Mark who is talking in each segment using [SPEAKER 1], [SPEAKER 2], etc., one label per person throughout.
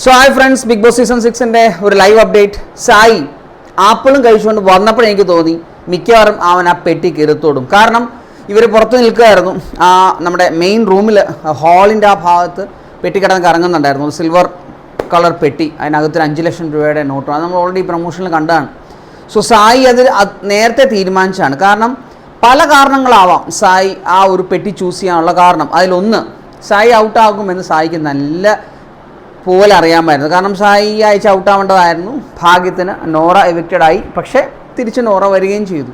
[SPEAKER 1] So hi friends big boss season സിക്സിന്റെ ഒരു live update Sai ആപ്പിളും കഴിച്ചുകൊണ്ട് വന്നപ്പോൾ എനിക്ക് തോന്നി മിക്കവാറും അവൻ ആ പെട്ടി കയറത്തോടും കാരണം ഇവർ പുറത്ത് നിൽക്കുകയായിരുന്നു. ആ നമ്മുടെ മെയിൻ റൂമിൽ ഹാളിന്റെ ആ ഭാഗത്ത് പെട്ടി കിടന്ന് കറങ്ങുന്നുണ്ടായിരുന്നു. ഒരു സിൽവർ കളർ പെട്ടി. അതിനകത്ത് ഒരു അഞ്ച് ലക്ഷം രൂപയുടെ നോട്ടും അത് നമ്മൾ ഓൾറെഡി പ്രൊമോഷനിൽ കണ്ടതാണ്. സോ സായി അത് നേരത്തെ തീരുമാനിച്ചാണ് കാരണം പല കാരണങ്ങളാവാം സായി ആ ഒരു പെട്ടി ചൂസ് ചെയ്യാനുള്ള കാരണം. അതിലൊന്ന് സായി ഔട്ടാകുമെന്ന് സായിക്ക് നല്ല പോലെ അറിയാമായിരുന്നു കാരണം സായി ഈ ആഴ്ച ഔട്ടാവേണ്ടതായിരുന്നു ഭാഗ്യത്തിന് നോറ എവിക്റ്റഡ് ആയി. പക്ഷേ തിരിച്ച് നോറ വരികയും ചെയ്തു.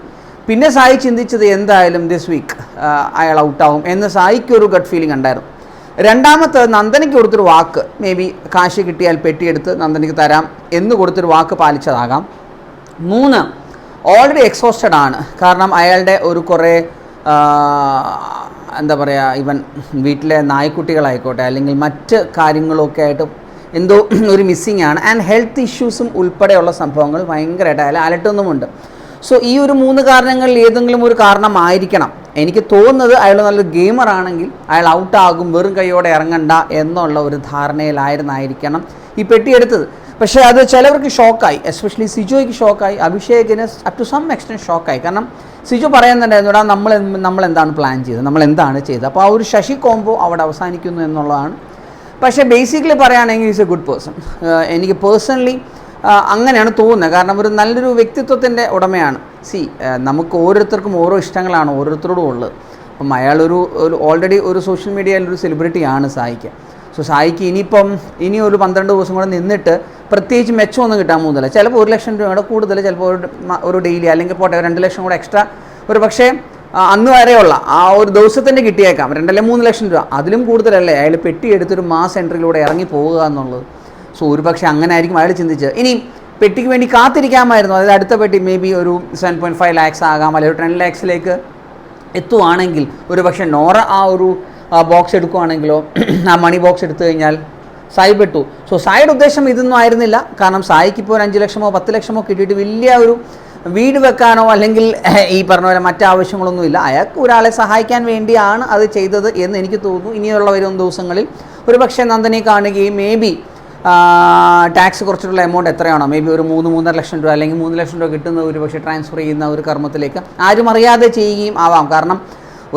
[SPEAKER 1] പിന്നെ സായി ചിന്തിച്ചത് എന്തായാലും ദിസ് വീക്ക് അയാൾ ഔട്ടാവും എന്ന് സായിക്കൊരു ഗട്ട് ഫീലിംഗ് ഉണ്ടായിരുന്നു. രണ്ടാമത്തെ നന്ദനയ്ക്ക് കൊടുത്തൊരു വാക്ക് മേ ബി കാശ് കിട്ടിയാൽ പെട്ടിയെടുത്ത് നന്ദനയ്ക്ക് തരാം എന്ന് കൊടുത്തൊരു വാക്ക് പാലിച്ചതാകാം. മൂന്ന് ഓൾറെഡി എക്സോസ്റ്റഡ് ആണ്. കാരണം അയാളുടെ ഒരു കുറേ എന്താ പറയുക ഇവൻ വീട്ടിലെ നായ്ക്കുട്ടികളായിക്കോട്ടെ അല്ലെങ്കിൽ മറ്റ് കാര്യങ്ങളൊക്കെ ആയിട്ട് എന്തോ ഒരു മിസ്സിങ് ആണ്. ആൻഡ് ഹെൽത്ത് ഇഷ്യൂസും ഉൾപ്പെടെയുള്ള സംഭവങ്ങൾ ഭയങ്കരമായിട്ട് അയാൾ അലട്ടുന്നുമുണ്ട്. സോ ഈ ഒരു മൂന്ന് കാരണങ്ങളിൽ ഏതെങ്കിലും ഒരു കാരണമായിരിക്കണം. എനിക്ക് തോന്നുന്നത് അയാൾ നല്ല ഗെയിമർ ആണെങ്കിൽ അയാൾ ഔട്ടാകും വെറും കൈയോടെ ഇറങ്ങണ്ട എന്നുള്ള ഒരു ധാരണയിലായിരുന്നായിരിക്കണം ഈ പെട്ടി എടുത്തത്. പക്ഷേ അത് ചിലവർക്ക് ഷോക്കായി എസ്പെഷ്യലി സിജോയ്ക്ക് ഷോക്കായി അഭിഷേകിന് അപ് ടു സം എക്സ്റ്റെന്റ് ഷോക്കായി കാരണം സിജു പറയുന്നുണ്ടായിരുന്നു നമ്മൾ നമ്മൾ എന്താണ് പ്ലാൻ ചെയ്തത്? നമ്മൾ എന്താണ് ചെയ്തത്? അപ്പോൾ ആ ഒരു ശശി കോംബോ അവിടെ അവസാനിക്കുന്നു എന്നുള്ളതാണ്. പക്ഷേ ബേസിക്കലി പറയുകയാണെങ്കിൽ ഈസ് എ ഗുഡ് പേഴ്സൺ എനിക്ക് പേഴ്സണലി അങ്ങനെയാണ് തോന്നുന്നത്. കാരണം ഒരു നല്ലൊരു വ്യക്തിത്വത്തിന്റെ ഉടമയാണ്. സി നമുക്ക് ഓരോരുത്തർക്കും ഓരോ ഇഷ്ടങ്ങളാണ് ഓരോരുത്തരോടും ഉള്ളത്. അപ്പം അയാളൊരു ഒരു ഓൾറെഡി ഒരു സോഷ്യൽ മീഡിയയിലൊരു സെലിബ്രിറ്റിയാണ് സായിക്ക്. സോ സായിക്ക് ഇനിയിപ്പം ഇനി ഒരു പന്ത്രണ്ട് ദിവസം കൂടെ നിന്നിട്ട് പ്രത്യേകിച്ച് മെച്ചമൊന്നും കിട്ടാൻ പോകുന്നില്ല. ചിലപ്പോൾ ഒരു ലക്ഷം രൂപയുടെ കൂടുതൽ ചിലപ്പോൾ ഒരു ഒരു ഡെയിലി അല്ലെങ്കിൽ പോട്ടെ രണ്ട് ലക്ഷം കൂടെ എക്സ്ട്രാ ഒരു പക്ഷേ അന്ന് വരെയുള്ള ആ ഒരു ദിവസത്തിന്റെ കിട്ടിയേക്കാം. രണ്ടല്ലേ മൂന്ന് ലക്ഷം രൂപ. അതിലും കൂടുതലല്ലേ? അയാൾ പെട്ടിയെടുത്തൊരു മാസ് എൻട്രിയിലൂടെ ഇറങ്ങി പോവുക എന്നുള്ളത്. സോ ഒരു പക്ഷേ അങ്ങനെ ആയിരിക്കും അയാൾ ചിന്തിച്ചത്. ഇനി പെട്ടിക്ക് വേണ്ടി കാത്തിരിക്കാമായിരുന്നു. അതായത് അടുത്ത പെട്ടി മേ ബി ഒരു സെവൻ പോയിന്റ് ഫൈവ് ലാക്സ് ആകാം അല്ലെങ്കിൽ ടെൻ ലാക്സിലേക്ക് എത്തുവാണെങ്കിൽ ഒരു പക്ഷേ നോറ ആ ഒരു ബോക്സ് എടുക്കുവാണെങ്കിലോ ആ മണി ബോക്സ് എടുത്തു കഴിഞ്ഞാൽ സായി പെട്ടു സോ സായിയുടെ ഉദ്ദേശം ഇതൊന്നും ആയിരുന്നില്ല. കാരണം സായിക്ക് ഇപ്പോൾ ഒരു അഞ്ച് ലക്ഷമോ പത്ത് ലക്ഷമോ കിട്ടിയിട്ട് വലിയ ഒരു വീട് വെക്കാനോ അല്ലെങ്കിൽ ഈ പറഞ്ഞ പോലെ മറ്റാവശ്യങ്ങളൊന്നുമില്ല അയാൾക്ക് ഒരാളെ സഹായിക്കാൻ വേണ്ടിയാണ് അത് ചെയ്തത് എന്ന് എനിക്ക് തോന്നുന്നു. ഇനിയുള്ള വരും ദിവസങ്ങളിൽ ഒരു പക്ഷേ നന്ദനെ കാണുകയും മേ ബി ടാക്സ് കുറച്ചിട്ടുള്ള എമൗണ്ട് എത്രയാണോ? മേ ബി ഒരു മൂന്ന് മൂന്നര ലക്ഷം രൂപ അല്ലെങ്കിൽ മൂന്ന് ലക്ഷം രൂപ കിട്ടുന്ന ഒരു പക്ഷേ ട്രാൻസ്ഫർ ചെയ്യുന്ന ഒരു കർമ്മത്തിലേക്ക് ആരും അറിയാതെ ചെയ്യുകയും ആവാം. കാരണം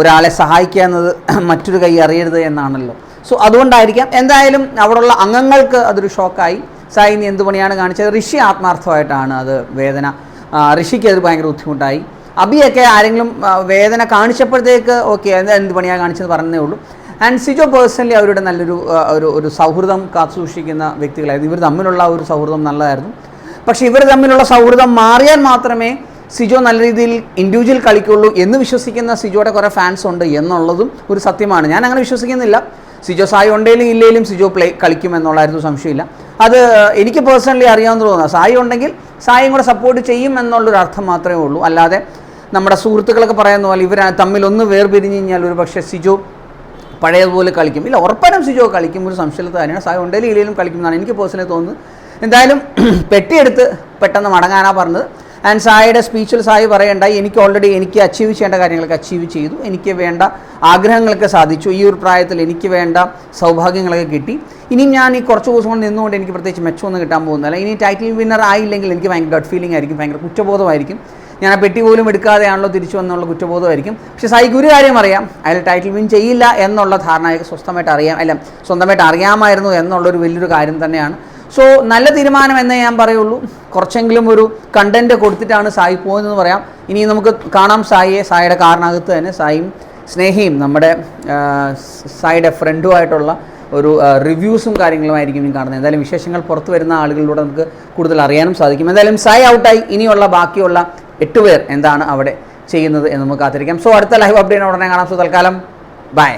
[SPEAKER 1] ഒരാളെ സഹായിക്കുക എന്നത് മറ്റൊരു കൈ അറിയരുത് എന്നാണല്ലോ. സോ അതുകൊണ്ടായിരിക്കാം. എന്തായാലും അവിടെയുള്ള അംഗങ്ങൾക്ക് അതൊരു ഷോക്കായി. സായി നീ എന്ത് പണിയാണ് കാണിച്ചത്? ഋഷി ആത്മാർത്ഥമായിട്ടാണ് അത് വേദന. ഋഷിക്ക് അത് ഭയങ്കര ബുദ്ധിമുട്ടായി. അബിയൊക്കെ ആരെങ്കിലും വേദന കാണിച്ചപ്പോഴത്തേക്ക് ഓക്കെ എന്ത് പണിയാണ് കാണിച്ചത് പറഞ്ഞതേ ഉള്ളൂ. ആൻഡ് സിജോ പേഴ്സണലി അവരുടെ നല്ലൊരു ഒരു ഒരു സൗഹൃദം കാത്തു സൂക്ഷിക്കുന്ന വ്യക്തികളായിരുന്നു. ഇവർ തമ്മിലുള്ള ഒരു സൗഹൃദം നല്ലതായിരുന്നു. പക്ഷേ ഇവർ തമ്മിലുള്ള സൗഹൃദം മാറിയാൽ മാത്രമേ സിജോ നല്ല രീതിയിൽ ഇൻഡിവിജ്വൽ കളിക്കുള്ളൂ എന്ന് വിശ്വസിക്കുന്ന സിജോയുടെ കുറേ ഫാൻസ് ഉണ്ട് എന്നുള്ളതും ഒരു സത്യമാണ്. ഞാൻ അങ്ങനെ വിശ്വസിക്കുന്നില്ല. സിജോ സായി ഉണ്ടെങ്കിലും ഇല്ലെങ്കിലും സിജോ പ്ലേ കളിക്കും എന്നുള്ളായിരുന്നു സംശയമില്ല. അത് എനിക്ക് പേഴ്സണലി അറിയാവുന്ന തോന്നുന്നു. സായി ഉണ്ടെങ്കിൽ സായും കൂടെ സപ്പോർട്ട് ചെയ്യും എന്നുള്ളൊരു അർത്ഥം മാത്രമേ ഉള്ളൂ. അല്ലാതെ നമ്മുടെ സുഹൃത്തുക്കളൊക്കെ പറയുന്ന പോലെ ഇവർ തമ്മിൽ ഒന്ന് വേർപിരിഞ്ഞ് കഴിഞ്ഞാൽ ഒരു പക്ഷേ സിജോ പഴയതുപോലെ കളിക്കും. ഇല്ല ഉറപ്പായിട്ടും സിജോ കളിക്കും. ഒരു സംശയത്തിൽ തന്നെയാണ് സായി ഉണ്ടെങ്കിലും ഇല്ലെങ്കിലും കളിക്കും എന്നാണ് എനിക്ക് പേഴ്സണലി തോന്നുന്നത്. എന്തായാലും പെട്ടിയെടുത്ത് പെട്ടെന്ന് മടങ്ങാനാണ് പറഞ്ഞത്. ആൻഡ് സായിയുടെ സ്പീച്ചിൽ സായി പറയണ്ടായി എനിക്ക് ഓൾറെഡി എനിക്ക് അച്ചീവ് ചെയ്യേണ്ട കാര്യങ്ങളൊക്കെ അച്ചീവ് ചെയ്തു. എനിക്ക് വേണ്ട ആഗ്രഹങ്ങളൊക്കെ സാധിച്ചു. ഈ ഒരു പ്രായത്തിൽ എനിക്ക് വേണ്ട സൗഭാഗ്യങ്ങളൊക്കെ കിട്ടി. ഇനിയും ഞാൻ ഈ കുറച്ച് ദിവസം കൊണ്ട് നിന്നുകൊണ്ട് എനിക്ക് പ്രത്യേകിച്ച് മെച്ചമൊന്നും കിട്ടാൻ പോകുന്നില്ല. ഇനി ടൈറ്റിൽ വിന്നർ ആയില്ലെങ്കിൽ എനിക്ക് ഭയങ്കര ഗഡ് ഫീലിംഗ് ആയിരിക്കും ഭയങ്കര കുറ്റബോധമായിരിക്കും. ഞാൻ ആ പെട്ടി പോലും എടുക്കാതെയാണല്ലോ തിരിച്ചു വന്നുള്ള കുറ്റബോധമായിരിക്കും. പക്ഷേ സായിക്ക് ഒരു കാര്യം അറിയാം. അയാൾ ടൈറ്റിൽ വിൻ ചെയ്യില്ല എന്നുള്ള ധാരണ സ്വസ്ഥമായിട്ട് അറിയാം. അല്ല സ്വന്തമായിട്ട് അറിയാമായിരുന്നു എന്നുള്ളൊരു വലിയൊരു കാര്യം തന്നെയാണ് സോ നല്ല തീരുമാനം എന്നേ ഞാൻ പറയുള്ളൂ. കുറച്ചെങ്കിലും ഒരു കണ്ടന്റ് കൊടുത്തിട്ടാണ് സായി പോകുന്നതെന്ന് പറയാം. ഇനി നമുക്ക് കാണാം സായിയെ. സായിയുടെ കാറിനകത്ത് തന്നെ സായിയും സ്നേഹിയും നമ്മുടെ സായിയുടെ ഫ്രണ്ടുമായിട്ടുള്ള ഒരു റിവ്യൂസും കാര്യങ്ങളുമായിരിക്കും ഇനി കാണുന്നത്. എന്തായാലും വിശേഷങ്ങൾ പുറത്തു വരുന്ന ആളുകളിലൂടെ നമുക്ക് കൂടുതൽ അറിയാനും സാധിക്കും. എന്തായാലും സായി ഔട്ടായി. ഇനിയുള്ള ബാക്കിയുള്ള എട്ട് പേർ എന്താണ് അവിടെ ചെയ്യുന്നത് എന്ന് നമുക്ക് കാത്തിരിക്കാം. സോ അടുത്ത ലൈവ് അപ്ഡേറ്റ് ഉടനെ കാണാം. സോ തൽക്കാലം. ബൈ